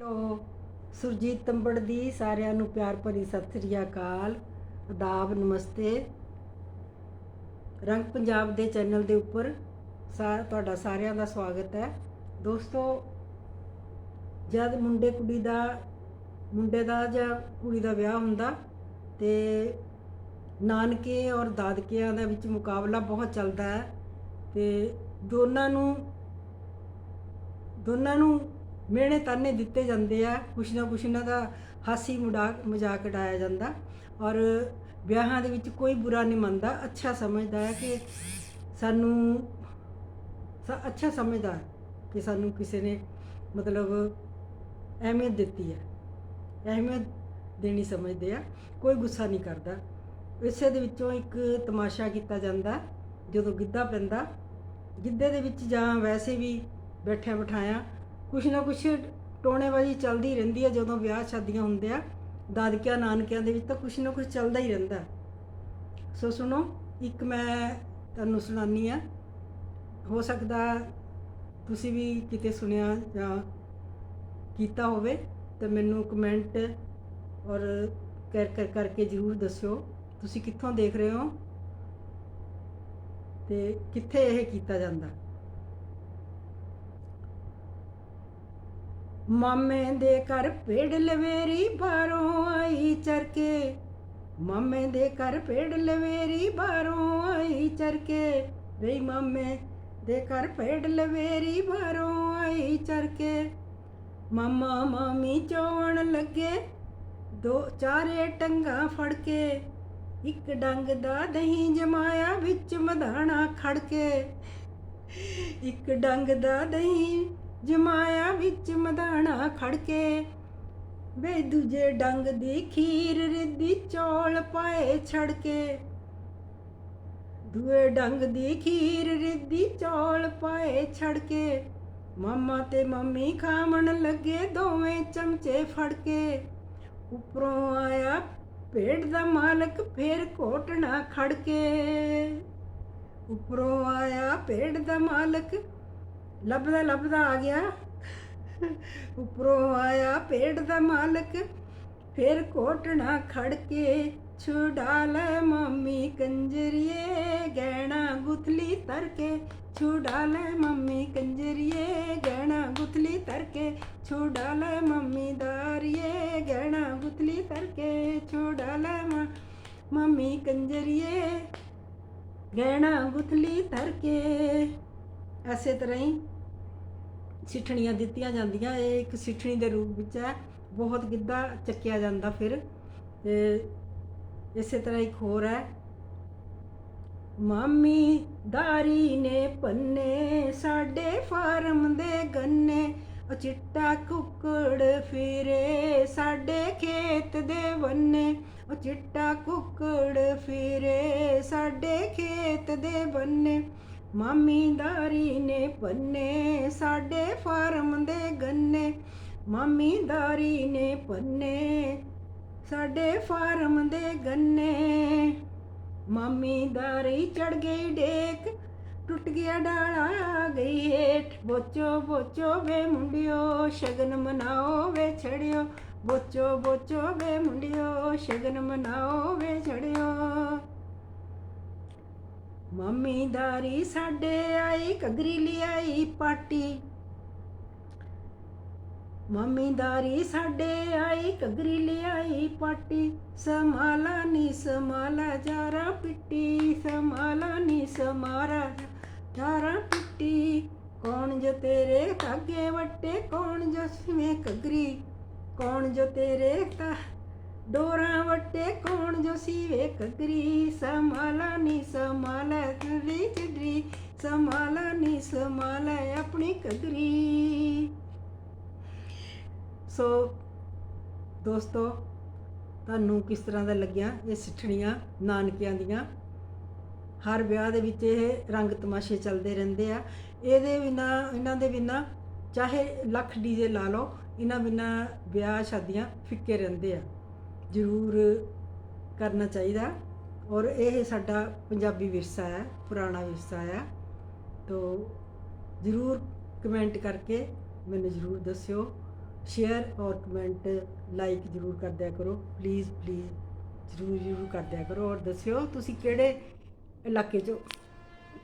Hello, Surjit ਤੰਬੜ ਦੀ ਸਾਰਿਆਂ ਨੂੰ ਪਿਆਰ ਭਰੀ ਸਤਿ ਸ੍ਰੀ ਅਕਾਲ, ਅਦਾਬ, ਨਮਸਤੇ। ਰੰਗ ਪੰਜਾਬ ਦੇ ਚੈਨਲ ਦੇ ਉੱਪਰ ਸਾ- ਤੁਹਾਡਾ ਸਾਰਿਆਂ ਦਾ ਸਵਾਗਤ ਹੈ। ਦੋਸਤੋ, ਜਦ ਮੁੰਡੇ ਕੁੜੀ ਦਾ, ਮੁੰਡੇ ਦਾ ਜਾਂ ਕੁੜੀ ਦਾ ਵਿਆਹ ਹੁੰਦਾ ਤੇ ਨਾਨਕੇ ਔਰ ਦਾਦਕਿਆਂ ਦੇ ਵਿੱਚ ਮੁਕਾਬਲਾ ਬਹੁਤ ਚੱਲਦਾ ਹੈ ਤੇ ਦੋਨਾਂ ਨੂੰ ਦੋਨਾਂ ਨੂੰ ਮਿਹਣੇ ਤਾਨੇ ਦਿੱਤੇ ਜਾਂਦੇ ਆ, ਕੁਛ ਨਾ ਕੁਛ ਇਹਨਾਂ ਦਾ ਹਾਸੀ ਮਜ਼ਾਕ ਮਜ਼ਾਕ ਉਡਾਇਆ ਜਾਂਦਾ। ਔਰ ਵਿਆਹਾਂ ਦੇ ਵਿੱਚ ਕੋਈ ਬੁਰਾ ਨਹੀਂ ਮੰਨਦਾ। ਅੱਛਾ ਸਮਝਦਾ ਹੈ ਕਿ ਸਾਨੂੰ ਸ- ਅੱਛਾ ਸਮਝਦਾ ਹੈ ਕਿ ਸਾਨੂੰ ਕਿਸੇ ਨੇ ਮਤਲਬ ਅਹਿਮੀਅਤ ਦਿੱਤੀ ਹੈ। ਅਹਿਮੀਅਤ ਦੇਣੀ ਸਮਝਦੇ ਆ। ਕੋਈ ਗੁੱਸਾ ਨਹੀਂ ਕਰਦਾ। ਇਸੇ ਦੇ ਵਿੱਚੋਂ ਇੱਕ ਤਮਾਸ਼ਾ ਕੀਤਾ ਜਾਂਦਾ, ਜਦੋਂ ਗਿੱਧਾ ਪੈਂਦਾ। ਗਿੱਧੇ ਦੇ ਵਿੱਚ ਜਾਂ ਵੈਸੇ ਵੀ ਬੈਠਿਆ ਬਿਠਾਇਆ ਕੁਛ ਨਾ ਕੁਛ ਟੋਣੇਬਾਜ਼ੀ ਚੱਲਦੀ ਰਹਿੰਦੀ ਹੈ ਜਦੋਂ ਵਿਆਹ ਸ਼ਾਦੀਆਂ ਹੁੰਦੇ ਆ, ਦਾਦਕਿਆਂ, ਨਾਨਕਿਆਂ ਦੇ ਵਿੱਚ ਤਾਂ ਕੁਛ ਨਾ ਕੁਛ ਚੱਲਦਾ ਹੀ ਰਹਿੰਦਾ। ਸੋ ਸੁਣੋ, ਇੱਕ ਮੈਂ ਤੁਹਾਨੂੰ ਸੁਣਾਨੀ ਆ। ਹੋ ਸਕਦਾ ਤੁਸੀਂ ਵੀ ਕਿਤੇ ਸੁਣਿਆ ਜਾਂ ਕੀਤਾ ਹੋਵੇ ਤਾਂ ਮੈਨੂੰ ਕਮੈਂਟ ਔਰ ਕਰ ਕਰ, ਕਰਕੇ ਜਰੂਰ ਦੱਸਿਓ। ਤੁਸੀਂ ਕਿੱਥੋਂ ਦੇਖ ਰਹੇ ਹੋ ਤੇ ਕਿੱਥੇ ਇਹ ਕੀਤਾ ਜਾਂਦਾ? ਮਾਮੇ ਦੇ ਘਰ ਪੇੜ ਲਵੇਰੀ ਬਾਹਰੋਂ ਆਈ ਚਰਕੇ। ਮਾਮੇ ਦੇ ਘਰ ਪੇੜ ਲਵੇਰੀ ਬਾਹਰੋਂ ਆਈ ਚਰਕੇ। ਵੇ ਮਾਮੇ ਦੇ ਘਰ ਪੇੜ ਲਵੇਰੀ ਬਾਹਰੋਂ ਆਈ ਚਰਕੇ। ਮਾਮਾ ਮਾਮੀ ਚੋਣ ਲੱਗੇ, ਦੋ ਚਾਰੇ ਟੰਗਾ ਫੜ ਕੇ ਇੱਕ ਡੰਗ ਦਾ ਦਹੀਂ ਜਮਾਇਆ ਵਿੱਚ ਮਧਾਣਾ ਖੜ ਕੇ ਇੱਕ ਡੰਗ ਦਾ ਦਹੀਂ ਜਮਾਇਆ ਵਿੱਚ ਮਧਾਣਾ ਖੜ ਕੇ। ਵੇ ਦੂਜੇ ਡੰਗ ਦੀ ਖੀਰ ਰਿੱਧੀ ਚੌਲ ਪਾਏ ਛੜ ਕੇ। ਦੂਏ ਡੰਗ ਦੀ ਖੀਰ ਰਿੱਧੀ ਚੌਲ ਪਾਏ ਛੜ ਕੇ। ਮਾਮਾ ਤੇ ਮੰਮੀ ਖਾਵਣ ਲੱਗੇ ਦੋਵੇਂ ਚਮਚੇ ਫੜ ਕੇ। ਉੱਪਰੋਂ ਆਇਆ ਪੇੜ ਦਾ ਮਾਲਕ ਫੇਰ ਘੋਟਣਾ ਖੜ ਕੇ। ਉੱਪਰੋਂ ਆਇਆ ਪੇੜ ਦਾ ਮਾਲਕ ਲੱਭਦਾ ਲੱਭਦਾ ਆ ਗਿਆ। ਉੱਪਰੋਂ ਆਇਆ ਪੇੜ ਦਾ ਮਾਲਕ, ਫੇਰ ਘੋਟਣਾ ਖੜ ਕੇ, ਛੁਡਾ ਲੈ ਮੰਮੀ ਕੰਜਰੀਏ, ਗਹਿਣਾ ਗੁਥਲੀ ਤਰ ਕੇ ਛੁਡਾ ਲੈ ਮੰਮੀ ਕੰਜਰੀਏ, ਗਹਿਣਾ ਗੁਥਲੀ ਤਰ ਕੇ ਛੁਡਾ ਲੈ ਮੰਮੀ ਦਾਰੀਏ, ਗਹਿਣਾ ਗੁਥਲੀ ਤਰ ਕੇ ਛੁਡਾ ਲੈ ਮੰਮੀ ਕੰਜਰੀਏ, ਗਹਿਣਾ ਗੁਥਲੀ ਤਰ ਕੇ ਐਸੇ ਤਰ੍ਹਾਂ ਹੀ ਸਿੱਠਣੀਆਂ ਦਿੱਤੀਆਂ ਜਾਂਦੀਆਂ। ਇਹ ਇੱਕ ਸਿੱਠਣੀ ਦੇ ਰੂਪ ਵਿੱਚ ਹੈ। ਬਹੁਤ ਗਿੱਧਾ ਚੱਕਿਆ ਜਾਂਦਾ ਫਿਰ। ਇਸੇ ਤਰ੍ਹਾਂ ਇੱਕ ਹੋਰ ਹੈ। ਮਾਮੀ ਦਾਰੀ ਨੇ ਪੰਨੇ, ਸਾਡੇ ਫਾਰਮ ਦੇ ਗੰਨੇ ਉਹ ਚਿੱਟਾ ਕੁੱਕੜ ਫਿਰੇ, ਸਾਡੇ ਖੇਤ ਦੇ ਬੰਨੇ ਉਹ ਚਿੱਟਾ ਕੁੱਕੜ ਫਿਰੇ, ਸਾਡੇ ਖੇਤ ਦੇ ਬੰਨੇ। ਮਾਮੀ ਨੇ ਪੰਨੇ, ਸਾਡੇ ਫਾਰਮ ਦੇ ਗੰਨੇ। ਮਾਮੀਦਾਰੀ ਨੇ ਪੰਨੇ, ਸਾਡੇ ਫਾਰਮ ਦੇ ਗੰਨੇ। ਮਾਮੀਦਾਰੀ ਚੜ ਗਈ ਡੇਕ, ਟੁੱਟ ਗਿਆ ਡਾਲਾ ਗਈ ਹੇਠ। ਬੋਚੋ ਬੋਚੋ ਵੇ ਮੁੰਡਿਓ, ਸ਼ਗਨ ਮਨਾਓ ਵੇ ਛੜਿਓ। ਬੋਚੋ ਬੋਚੋ ਵੇ ਮੁੰਡਿਓ, ਸ਼ਗਨ ਮਨਾਓ ਵੇ ਛੜਿਓ। ਮੰਮੀ ਦਾਰੀ ਸਾਡੇ ਆਈ ਕਗਰੀ ਲਿਆਈ ਪਾਟੀ। ਮੰਮੀ ਦਾਰੀ ਸਾਡੇ ਆਈ ਕਗਰੀ ਲਿਆਈ ਪਾਟੀ। ਸਮਾਲਾ ਨੀ ਸਮਾਲਾ ਜਾਰਾ ਪਿੱਟੀ, ਸਮਾਲਾ ਨੀ ਸਮਾਰਾ ਜਾਰਾ ਪਿੱਟੀ। ਕੌਣ ਜੋ ਤੇਰੇ ਧਾਗੇ ਵੱਟੇ, ਕੌਣ ਜੋ ਸਿਵੇਂ ਕਗਰੀ ਕੌਣ ਜੋ ਤੇਰੇ ਤਾ ਡੋਰਾ ਵੱਟੇ ਕੌਣ ਜੋ ਸੀਵੇ ਕਗਰੀ ਸਮਾਲਾ ਨੀ ਸਮਾਲਾ ਚੁਰੀ ਚੁਰੀ ਸਮਾਲਾ ਨੀ ਸਮਾਲਾ ਆਪਣੀ ਕਗਰੀ ਸੋ ਦੋਸਤੋ, ਤੁਹਾਨੂੰ ਕਿਸ ਤਰ੍ਹਾਂ ਦਾ ਲੱਗਿਆ ਇਹ ਸਿੱਠਣੀਆਂ ਨਾਨਕਿਆਂ ਦੀਆਂ? ਹਰ ਵਿਆਹ ਦੇ ਵਿੱਚ ਇਹ ਰੰਗ ਤਮਾਸ਼ੇ ਚੱਲਦੇ ਰਹਿੰਦੇ ਆ। ਇਹਦੇ ਬਿਨਾ, ਇਹਨਾਂ ਦੇ ਬਿਨਾ ਚਾਹੇ ਲੱਖ ਡੀਜੇ ਲਾ ਲਓ, ਇਹਨਾਂ ਬਿਨਾ ਵਿਆਹ ਸ਼ਾਦੀਆਂ ਫਿੱਕੇ ਰਹਿੰਦੇ ਆ। ਜ਼ਰੂਰ ਕਰਨਾ ਚਾਹੀਦਾ। ਔਰ ਇਹ ਸਾਡਾ ਪੰਜਾਬੀ ਵਿਰਸਾ ਹੈ, ਪੁਰਾਣਾ ਵਿਰਸਾ ਹੈ। ਤੋ ਜ਼ਰੂਰ ਕਮੈਂਟ ਕਰਕੇ ਮੈਨੂੰ ਜ਼ਰੂਰ ਦੱਸਿਓ। ਸ਼ੇਅਰ ਔਰ ਕਮੈਂਟ ਲਾਈਕ ਜ਼ਰੂਰ ਕਰਦਿਆ ਕਰੋ। ਪਲੀਜ਼ ਪਲੀਜ਼ ਜ਼ਰੂਰ ਜ਼ਰੂਰ ਕਰਦਿਆ ਕਰੋ। ਔਰ ਦੱਸਿਓ ਤੁਸੀਂ ਕਿਹੜੇ ਇਲਾਕੇ 'ਚੋਂ